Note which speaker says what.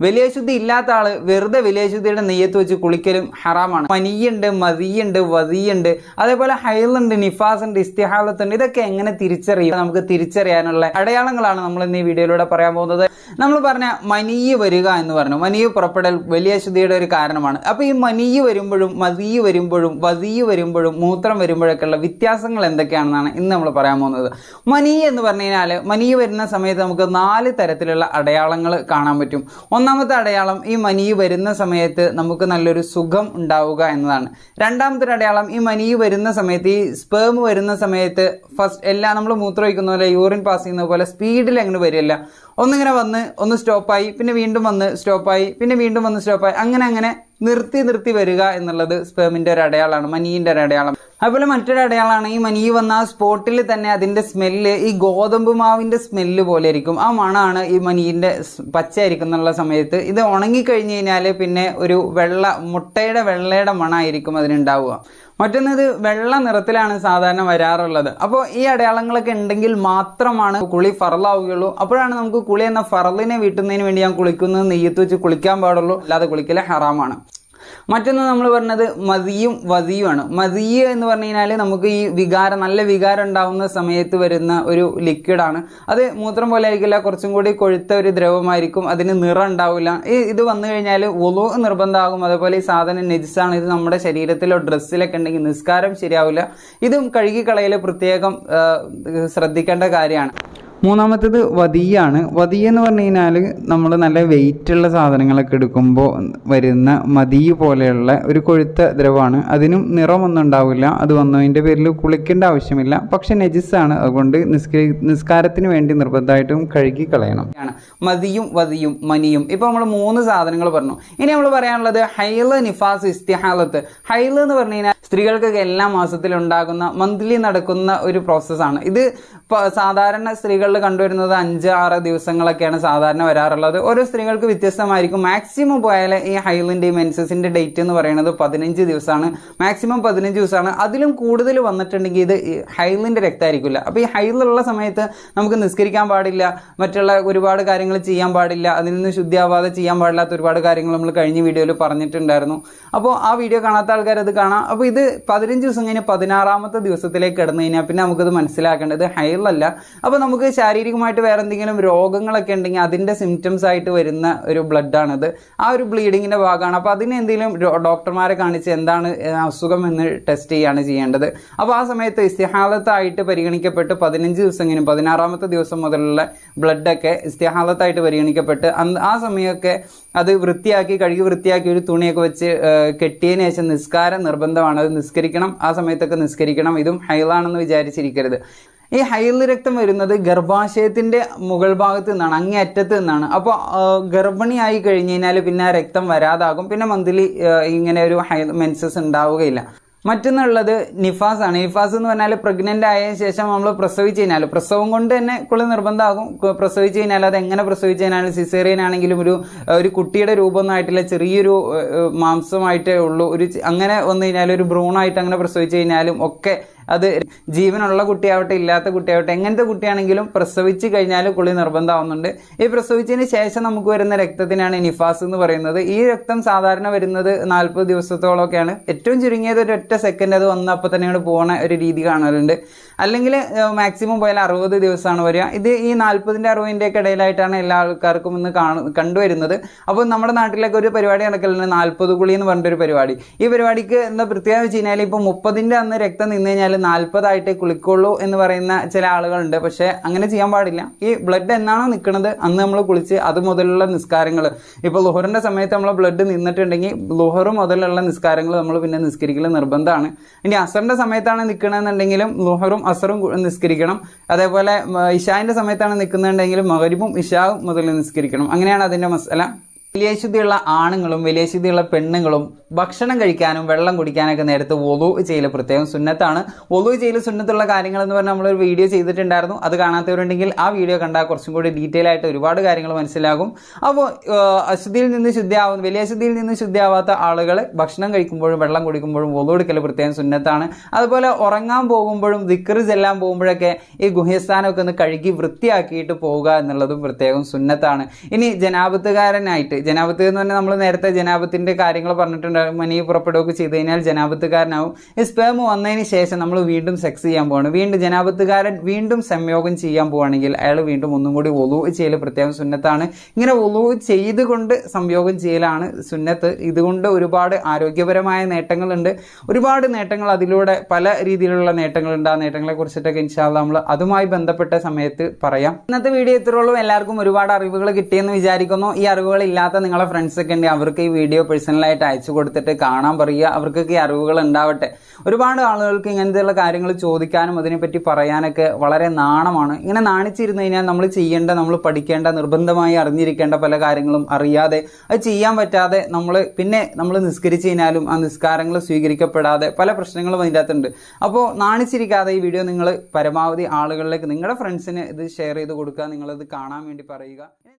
Speaker 1: വലിയ ശുദ്ധി ഇല്ലാത്ത ആൾ വെറുതെ വലിയ ശുദ്ധിയുടെ നെയ്യത്ത് വെച്ച് കുളിക്കലും ഹറാമാണ്. പനിയുണ്ട് മതിയുണ്ട് വതിയുണ്ട് അതേപോലെ ഹൈലുണ്ട് നിഫാസ് ഉണ്ട് ഇസ്തിഹാലത്ത് ഉണ്ട് ഇതൊക്കെ എങ്ങനെ തിരിച്ചറിയും? നമുക്ക് തിരിച്ചറിയാനുള്ള അടയാളങ്ങളാണ് നമ്മൾ ഇന്ന് ഈ വീഡിയോയിലൂടെ പറയാൻ പോകുന്നത്. നമ്മൾ പറഞ്ഞ മനിയ് വരിക എന്ന് പറഞ്ഞു. മനിയ് പുറപ്പെടൽ വലിയ ശുദ്ധിയുടെ ഒരു കാരണമാണ്. അപ്പൊ ഈ മനിയ് വരുമ്പോഴും മതിയ് വരുമ്പോഴും വതിയ് വരുമ്പോഴും മൂത്രം വരുമ്പോഴൊക്കെ ഉള്ള വ്യത്യാസങ്ങൾ എന്തൊക്കെയാണെന്നാണ് ഇന്ന് നമ്മൾ പറയാൻ പോകുന്നത്. മനിയ് എന്ന് പറഞ്ഞു കഴിഞ്ഞാൽ മനിയ് വരുന്ന സമയത്ത് നമുക്ക് നാല് തരത്തിലുള്ള അടയാളങ്ങൾ കാണാൻ പറ്റും. ഒന്നാമത്തെ അടയാളം ഈ മനി വരുന്ന സമയത്ത് നമുക്ക് നല്ലൊരു സുഖം ഉണ്ടാവുക എന്നതാണ്. രണ്ടാമത്തെ അടയാളം ഈ മനി വരുന്ന സമയത്ത് ഈ സ്പേം വരുന്ന സമയത്ത് ഫസ്റ്റ് എല്ലാം നമ്മൾ മൂത്രമൊഴിക്കുന്ന പോലെ യൂറിൻ പാസ് ചെയ്യുന്ന പോലെ സ്പീഡിൽ അങ്ങനെ വരില്ല. ഒന്നിങ്ങനെ വന്ന് ഒന്ന് സ്റ്റോപ്പായി പിന്നെ വീണ്ടും വന്ന് സ്റ്റോപ്പായി പിന്നെ വീണ്ടും വന്ന് സ്റ്റോപ്പായി അങ്ങനെ അങ്ങനെ നിർത്തി നിർത്തി വരിക എന്നുള്ളത് സ്പേമിന്റെ ഒരു അടയാളമാണ് മനീന്റെ ഒരു അടയാളം അതുപോലെ മറ്റൊരു അടയാളമാണ് ഈ മനി വന്ന ആ സ്പോട്ടിൽ തന്നെ അതിന്റെ സ്മെല്ല് ഈ ഗോതമ്പ് മാവിന്റെ സ്മെല്ല് പോലെ ആയിരിക്കും ആ മണമാണ് ഈ മനീന്റെ പച്ചയായിരിക്കും എന്നുള്ള സമയത്ത് ഇത് ഉണങ്ങിക്കഴിഞ്ഞ് കഴിഞ്ഞാൽ പിന്നെ ഒരു വെള്ള മുട്ടയുടെ വെള്ളയുടെ മണമായിരിക്കും അതിനുണ്ടാവുക മറ്റൊന്ന് ഇത് വെള്ള നിറത്തിലാണ് സാധാരണ വരാറുള്ളത്. അപ്പോൾ ഈ അടയാളങ്ങളൊക്കെ ഉണ്ടെങ്കിൽ മാത്രമാണ് കുളി ഫറലാവുകയുള്ളൂ. അപ്പോഴാണ് നമുക്ക് കുളി എന്ന ഫറലിനെ വീട്ടുന്നതിന് വേണ്ടി ഞാൻ കുളിക്കുന്നത് നെയ്യത്ത് വെച്ച് കുളിക്കാൻ പാടുള്ളൂ. അല്ലാതെ കുളിക്കൽ ഹറാമാണ്. മറ്റൊന്ന് നമ്മൾ പറഞ്ഞത് മതിയും വതിയുമാണ്. മതിയ എന്ന് പറഞ്ഞു കഴിഞ്ഞാൽ നമുക്ക് ഈ വികാരം നല്ല വികാരം ഉണ്ടാവുന്ന സമയത്ത് വരുന്ന ഒരു ലിക്വിഡാണ് അത് മൂത്രം പോലെ ആയിരിക്കില്ല കുറച്ചും കൂടി കൊഴുത്ത ഒരു ദ്രവമായിരിക്കും അതിന് നിറം ഉണ്ടാവില്ല. ഇത് വന്നു കഴിഞ്ഞാൽ ഒലു നിർബന്ധമാകും. അതേപോലെ ഈ സാധനം നെജിസാണ്. ഇത് നമ്മുടെ ശരീരത്തിലോ ഡ്രസ്സിലൊക്കെ ഉണ്ടെങ്കിൽ നിസ്കാരം ശരിയാവില്ല. ഇതും കഴുകിക്കളയിൽ പ്രത്യേകം ശ്രദ്ധിക്കേണ്ട കാര്യമാണ്. മൂന്നാമത്തേത് വതിയാണ്. വതിയ എന്ന് പറഞ്ഞു കഴിഞ്ഞാൽ നമ്മൾ നല്ല വെയിറ്റ് ഉള്ള സാധനങ്ങളൊക്കെ എടുക്കുമ്പോൾ വരുന്ന മതി പോലെയുള്ള ഒരു കൊഴുത്ത ദ്രവമാണ് അതിനും നിറമൊന്നും ഉണ്ടാവില്ല. അത് വന്നതിന്റെ പേരിൽ കുളിക്കേണ്ട ആവശ്യമില്ല. പക്ഷെ നെജിസാണ്. അതുകൊണ്ട് നിസ്കരി നിസ്കാരത്തിന് വേണ്ടി നിർബന്ധമായിട്ടും കഴുകി കളയണം മതിയും വതിയും മനിയും. ഇപ്പോൾ നമ്മൾ മൂന്ന് സാധനങ്ങൾ പറഞ്ഞു. ഇനി നമ്മൾ പറയാനുള്ളത് ഹൈല നിഫാസ് ഇസ്തിഹാലത്ത്. ഹൈല എന്ന് പറഞ്ഞു കഴിഞ്ഞാൽ സ്ത്രീകൾക്കൊക്കെ എല്ലാ മാസത്തിലുണ്ടാകുന്ന മന്ത്ലി നടക്കുന്ന ഒരു പ്രോസസ്സാണ് ഇത് സാധാരണ സാധാരണ സ്ത്രീകളിൽ കണ്ടുവരുന്നത് അഞ്ച് ആറ് ദിവസങ്ങളൊക്കെയാണ് സാധാരണ വരാറുള്ളത്. ഓരോ സ്ത്രീകൾക്ക് വ്യത്യസ്തമായിരിക്കും. മാക്സിമം പോയാൽ ഈ ഹൈലിന്റെ മെൻസസിന്റെ ഡേറ്റ് എന്ന് പറയുന്നത് പതിനഞ്ച് ദിവസമാണ് മാക്സിമം പതിനഞ്ച് ദിവസമാണ് അതിലും കൂടുതൽ വന്നിട്ടുണ്ടെങ്കിൽ ഇത് ഹൈലിന്റെ രക്തമായിരിക്കില്ല അപ്പോൾ ഈ ഹൈലുള്ള സമയത്ത് നമുക്ക് നിസ്കരിക്കാൻ പാടില്ല. മറ്റുള്ള ഒരുപാട് കാര്യങ്ങൾ ചെയ്യാൻ പാടില്ല. അതിൽ നിന്ന് ശുദ്ധിയാവാതെ ചെയ്യാൻ പാടില്ലാത്ത ഒരുപാട് കാര്യങ്ങൾ നമ്മൾ കഴിഞ്ഞ വീഡിയോയിൽ പറഞ്ഞിട്ടുണ്ടായിരുന്നു. അപ്പോൾ ആ വീഡിയോ കാണാത്ത ആൾക്കാർ അത് കാണാം. അപ്പോൾ ഇത് പതിനഞ്ച് ദിവസം കഴിഞ്ഞ് പതിനാറാമത്തെ ദിവസത്തിലേക്ക് കിടന്നു കഴിഞ്ഞാൽ പിന്നെ നമുക്കത് മനസ്സിലാക്കേണ്ടത് ഹൈലല്ല അപ്പോൾ നമുക്ക് ശാരീരികമായിട്ട് വേറെ എന്തെങ്കിലും രോഗങ്ങളൊക്കെ ഉണ്ടെങ്കിൽ അതിന്റെ സിംറ്റംസ് ആയിട്ട് വരുന്ന ഒരു ബ്ലഡാണിത് ആ ഒരു ബ്ലീഡിങ്ങിന്റെ ഭാഗമാണ്. അപ്പോൾ അതിന് എന്തെങ്കിലും ഡോക്ടർമാരെ കാണിച്ച് എന്താണ് അസുഖം എന്ന് ടെസ്റ്റ് ചെയ്യാണ് ചെയ്യേണ്ടത്. അപ്പോൾ ആ സമയത്ത് ഇസ്തിഹാലത്തായിട്ട് പരിഗണിക്കപ്പെട്ട് പതിനഞ്ച് ദിവസം കഴിഞ്ഞ് പതിനാറാമത്തെ ദിവസം മുതലുള്ള ബ്ലഡൊക്കെ ഇസ്തിഹാലത്തായിട്ട് പരിഗണിക്കപ്പെട്ട് ആ സമയമൊക്കെ അത് വൃത്തിയാക്കി കഴുകി വൃത്തിയാക്കി ഒരു തുണിയൊക്കെ വെച്ച് കെട്ടിയതിന് ശേഷം നിസ്കാരം നിർബന്ധമാണ്. അത് നിസ്കരിക്കണം. ആ സമയത്തൊക്കെ നിസ്കരിക്കണം. ഇതും ഹൈലാണെന്ന് വിചാരിച്ചിരിക്കരുത്. ഈ ഹൈൽ രക്തം വരുന്നത് ഗർഭാശയത്തിന്റെ മുകൾ ഭാഗത്ത് നിന്നാണ് അങ്ങേ അറ്റത്ത് നിന്നാണ് അപ്പോൾ ഗർഭിണിയായി കഴിഞ്ഞ് കഴിഞ്ഞാൽ പിന്നെ ആ രക്തം വരാതാകും. പിന്നെ മന്ത്ലി ഇങ്ങനെ ഒരു ഹൈ മെൻസസ് ഉണ്ടാവുകയില്ല. മറ്റൊന്നുള്ളത് നിഫാസ് ആണ് നിഫാസ് എന്ന് പറഞ്ഞാൽ പ്രഗ്നന്റ് ആയ ശേഷം നമ്മൾ പ്രസവിച്ച് കഴിഞ്ഞാൽ പ്രസവം കൊണ്ട് തന്നെ കുളി നിർബന്ധമാകും. പ്രസവിച്ച് കഴിഞ്ഞാൽ അത് എങ്ങനെ പ്രസവിച്ച് കഴിഞ്ഞാൽ സിസേറിയൻ ആണെങ്കിലും ഒരു ഒരു കുട്ടിയുടെ രൂപമൊന്നും ആയിട്ടില്ല ചെറിയൊരു മാംസമായിട്ടേ ഉള്ളൂ. ഒരു അങ്ങനെ വന്നു കഴിഞ്ഞാൽ ഒരു ഭ്രൂണായിട്ട് അങ്ങനെ പ്രസവിച്ച് കഴിഞ്ഞാലും ഒക്കെ അത് ജീവനുള്ള കുട്ടിയാവട്ടെ ഇല്ലാത്ത കുട്ടിയാവട്ടെ എങ്ങനത്തെ കുട്ടിയാണെങ്കിലും പ്രസവിച്ച് കഴിഞ്ഞാൽ കുളി നിർബന്ധമാവുന്നുണ്ട്. ഈ പ്രസവിച്ചതിന് ശേഷം നമുക്ക് വരുന്ന രക്തത്തിനാണ് നിഫാസ് എന്ന് പറയുന്നത്. ഈ രക്തം സാധാരണ വരുന്നത് നാൽപ്പത് ദിവസത്തോളമൊക്കെയാണ്. ഏറ്റവും ചുരുങ്ങിയത് ഒരു ഒറ്റ സെക്കൻഡ് അത് വന്ന് അപ്പോൾ തന്നെ അങ്ങോട്ട് പോകുന്ന ഒരു രീതി കാണലുണ്ട്. അല്ലെങ്കിൽ മാക്സിമം പോയാൽ അറുപത് ദിവസമാണ് വരിക. ഇത് ഈ നാൽപ്പതിന്റെ അറുപതിന്റെ ഇടയിലായിട്ടാണ് എല്ലാ ആൾക്കാർക്കും ഇന്ന് കാണു കണ്ടുവരുന്നത് അപ്പോൾ നമ്മുടെ നാട്ടിലൊക്കെ ഒരു പരിപാടി നടക്കലുണ്ട് നാൽപ്പത് കുളി എന്ന് പറഞ്ഞൊരു പരിപാടി. ഈ പരിപാടിക്ക് എന്താ പ്രത്യേകത വെച്ച് കഴിഞ്ഞാൽ ഇപ്പോൾ മുപ്പതിന്റെ അന്ന് രക്തം നിന്ന് കഴിഞ്ഞാൽ നാൽപ്പതായിട്ടേ കുളിക്കുള്ളൂ എന്ന് പറയുന്ന ചില ആളുകളുണ്ട്. പക്ഷേ അങ്ങനെ ചെയ്യാൻ പാടില്ല. ഈ ബ്ലഡ് എന്നാണോ നിൽക്കുന്നത്? അന്ന് നമ്മൾ കുളിച്ച് അത് മുതലുള്ള നിസ്കാരങ്ങൾ. ഇപ്പോൾ ലുഹറിന്റെ സമയത്ത് നമ്മൾ ബ്ലഡ് നിന്നിട്ടുണ്ടെങ്കിൽ ലുഹർ മുതലുള്ള നിസ്കാരങ്ങൾ നമ്മൾ പിന്നെ നിസ്കരിക്കൽ നിർബന്ധമാണ്. ഇനി അസറിന്റെ സമയത്താണ് നിൽക്കണമെന്നുണ്ടെങ്കിലും ലുഹറും അസറും നിസ്കരിക്കണം. അതേപോലെ ഇഷാന്റെ സമയത്താണ് നിൽക്കുന്നുണ്ടെങ്കിൽ മകരിബും ഇഷാവും മുതൽ നിസ്കരിക്കണം. അങ്ങനെയാണ് അതിന്റെ മസല. വലിയ ശുദ്ധിയുള്ള ആണുങ്ങളും വലിയ ശുദ്ധിയുള്ള പെണ്ണുങ്ങളും ഭക്ഷണം കഴിക്കാനും വെള്ളം കുടിക്കാനൊക്കെ നേരത്തെ ഒതു ചെയ്യൽ പ്രത്യേകം സുന്നത്താണ്. ഒതു ചെയ്യൽ സുന്നത്തുള്ള കാര്യങ്ങൾ എന്ന് പറഞ്ഞാൽ നമ്മളൊരു വീഡിയോ ചെയ്തിട്ടുണ്ടായിരുന്നു. അത് കാണാത്തവരുണ്ടെങ്കിൽ ആ വീഡിയോ കണ്ടാൽ കുറച്ചും കൂടി ഡീറ്റെയിൽ ആയിട്ട് ഒരുപാട് കാര്യങ്ങൾ മനസ്സിലാകും. അപ്പോൾ അശുദ്ധിയിൽ നിന്ന് ശുദ്ധിയാവുന്ന വലിയ അശുദ്ധിയിൽ നിന്ന് ശുദ്ധിയാവാത്ത ആളുകൾ ഭക്ഷണം കഴിക്കുമ്പോഴും വെള്ളം കുടിക്കുമ്പോഴും ഒതു എടുക്കൽ പ്രത്യേകം സുന്നത്താണ്. അതുപോലെ ഉറങ്ങാൻ പോകുമ്പോഴും ദിക്കറ് ചെല്ലാൻ പോകുമ്പോഴൊക്കെ ഈ ഗുഹ്യസ്ഥാനമൊക്കെ ഒന്ന് കഴുകി വൃത്തിയാക്കിയിട്ട് പോവുക എന്നുള്ളതും പ്രത്യേകം സുന്നത്താണ്. ഇനി ജനാപത്തുകാരനായിട്ട് ജനാപത്ത് എന്ന് പറഞ്ഞാൽ നമ്മൾ നേരത്തെ ജനാപത്തിന്റെ കാര്യങ്ങൾ പറഞ്ഞിട്ടുണ്ട് മനി പുറപ്പെടുകയൊക്കെ ചെയ്ത് കഴിഞ്ഞാൽ ജനാപത്തുകാരനാവും ഈ സ്പേം വന്നതിന് ശേഷം നമ്മൾ വീണ്ടും സെക്സ് ചെയ്യാൻ പോവാണ്. വീണ്ടും ജനാപത്തുകാരൻ വീണ്ടും സംയോഗം ചെയ്യാൻ പോവാണെങ്കിൽ അയാൾ വീണ്ടും ഒന്നും കൂടി ഒലു ചെയ്യൽ പ്രത്യേകം സുന്നത്താണ്. ഇങ്ങനെ ഒലു ചെയ്തുകൊണ്ട് സംയോഗം ചെയ്യലാണ് സുന്നത്ത്. ഇതുകൊണ്ട് ഒരുപാട് ആരോഗ്യപരമായ നേട്ടങ്ങളുണ്ട്. ഒരുപാട് നേട്ടങ്ങൾ അതിലൂടെ പല രീതിയിലുള്ള നേട്ടങ്ങളുണ്ട്. ആ നേട്ടങ്ങളെ കുറിച്ചിട്ടൊക്കെ ഇൻഷാല്ല നമ്മൾ അതുമായി ബന്ധപ്പെട്ട സമയത്ത് പറയാം. ഇന്നത്തെ വീഡിയോ ഇത്രയുള്ളൂ എല്ലാവർക്കും ഒരുപാട് അറിവുകൾ കിട്ടിയെന്ന് വിചാരിക്കുന്നു. ഈ അറിവുകൾ ഇല്ലാത്ത നിങ്ങളെ ഫ്രണ്ട്സ് ഒക്കെ ഉണ്ടെങ്കിൽ അവർക്ക് ഈ വീഡിയോ പേഴ്സണലായിട്ട് അയച്ചു കൊടുത്തിട്ട് കാണാൻ പറയുക. അവർക്കൊക്കെ ഈ അറിവുകൾ ഉണ്ടാവട്ടെ. ഒരുപാട് ആളുകൾക്ക് ഇങ്ങനത്തെയുള്ള കാര്യങ്ങൾ ചോദിക്കാനും അതിനെപ്പറ്റി പറയാനൊക്കെ വളരെ നാണമാണ്. ഇങ്ങനെ നാണിച്ചിരുന്നു കഴിഞ്ഞാൽ നമ്മൾ ചെയ്യേണ്ട നമ്മൾ പഠിക്കേണ്ട നിർബന്ധമായി അറിഞ്ഞിരിക്കേണ്ട പല കാര്യങ്ങളും അറിയാതെ അത് ചെയ്യാൻ പറ്റാതെ നമ്മൾ പിന്നെ നമ്മൾ നിസ്കരിച്ചു കഴിഞ്ഞാലും ആ നിസ്കാരങ്ങൾ സ്വീകരിക്കപ്പെടാതെ പല പ്രശ്നങ്ങളും അതിന്റെ അകത്തുണ്ട്. അപ്പോൾ നാണിച്ചിരിക്കാതെ ഈ വീഡിയോ നിങ്ങൾ പരമാവധി ആളുകളിലേക്ക് നിങ്ങളുടെ ഫ്രണ്ട്സിന് ഇത് ഷെയർ ചെയ്ത് കൊടുക്കുക. നിങ്ങളത് കാണാൻ വേണ്ടി പറയുക.